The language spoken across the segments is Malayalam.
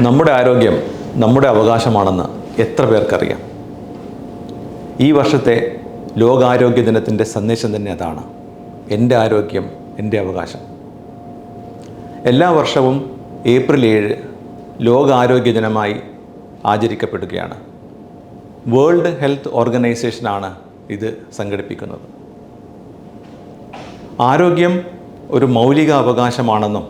നമ്മുടെ ആരോഗ്യം നമ്മുടെ അവകാശമാണെന്ന് എത്ര പേർക്കറിയാം? ഈ വർഷത്തെ ലോകാരോഗ്യ ദിനത്തിന്റെ സന്ദേശം തന്നെ അതാണ്. എന്റെ ആരോഗ്യം എന്റെ അവകാശം. എല്ലാ വർഷവും ഏപ്രിൽ ഏഴ് ലോകാരോഗ്യ ദിനമായി ആചരിക്കപ്പെടുകയാണ്. വേൾഡ് ഹെൽത്ത് ഓർഗനൈസേഷനാണ് ഇത് സംഘടിപ്പിക്കുന്നത്. ആരോഗ്യം ഒരു മൗലിക അവകാശമാണെന്നും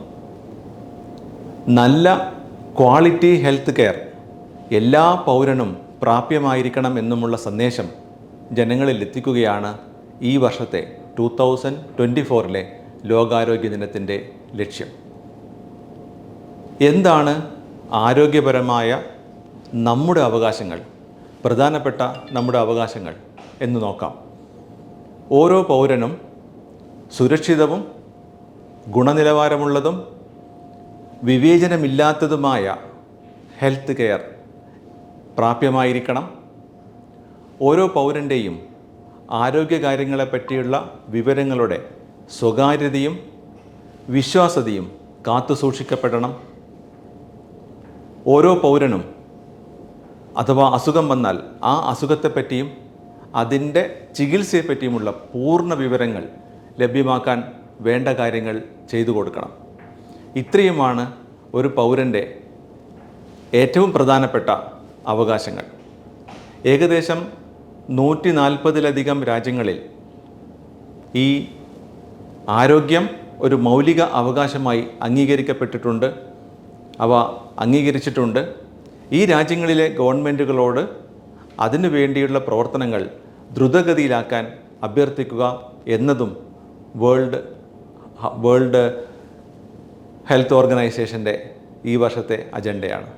നല്ല ക്വാളിറ്റി ഹെൽത്ത് കെയർ എല്ലാ പൗരനും പ്രാപ്യമായിരിക്കണം എന്നുമുള്ള സന്ദേശം ജനങ്ങളിൽ എത്തിക്കുകയാണ് ഈ വർഷത്തെ ടു തൗസൻഡ് ട്വന്റി ഫോറിലെ ലോകാരോഗ്യ ദിനത്തിന്റെ ലക്ഷ്യം. എന്താണ് ആരോഗ്യപരമായ നമ്മുടെ അവകാശങ്ങൾ പ്രധാനപ്പെട്ട നമ്മുടെ അവകാശങ്ങൾ എന്ന് നോക്കാം. ഓരോ പൗരനും സുരക്ഷിതവും ഗുണനിലവാരമുള്ളതും വിവേചനമില്ലാത്തതുമായ ഹെൽത്ത് കെയർ പ്രാപ്യമായിരിക്കണം. ഓരോ പൗരന്റെയും ആരോഗ്യകാര്യങ്ങളെ പറ്റിയുള്ള വിവരങ്ങളുടെ സ്വകാര്യതയും വിശ്വാസതയും കാത്തുസൂക്ഷിക്കപ്പെടണം ഓരോ പൗരനും അഥവാ അസുഖം വന്നാൽ ആ അസുഖത്തെപ്പറ്റിയും അതിന്റെ ചികിത്സയെപ്പറ്റിയുമുള്ള പൂർണ വിവരങ്ങൾ ലഭ്യമാക്കാൻ വേണ്ട കാര്യങ്ങൾ ചെയ്തു കൊടുക്കണം. ഇത്രയുമാണ് ഒരു പൗരന്റെ ഏറ്റവും പ്രധാനപ്പെട്ട അവകാശങ്ങൾ. ഏകദേശം നൂറ്റി നാൽപ്പതിലധികം രാജ്യങ്ങളിൽ ഈ ആരോഗ്യം ഒരു മൗലിക അവകാശമായി അംഗീകരിക്കപ്പെട്ടിട്ടുണ്ട്. അവ അംഗീകരിച്ചിട്ടുണ്ട്. ഈ രാജ്യങ്ങളിലെ ഗവൺമെന്റുകളോട് അതിനു വേണ്ടിയുള്ള പ്രവർത്തനങ്ങൾ ദ്രുതഗതിയിലാക്കാൻ അഭ്യർത്ഥിക്കുക എന്നതും വേൾഡ് വേൾഡ് ഹെൽത്ത് ഓർഗനൈസേഷന്റെ ഈ വർഷത്തെ അജണ്ടയാണ്.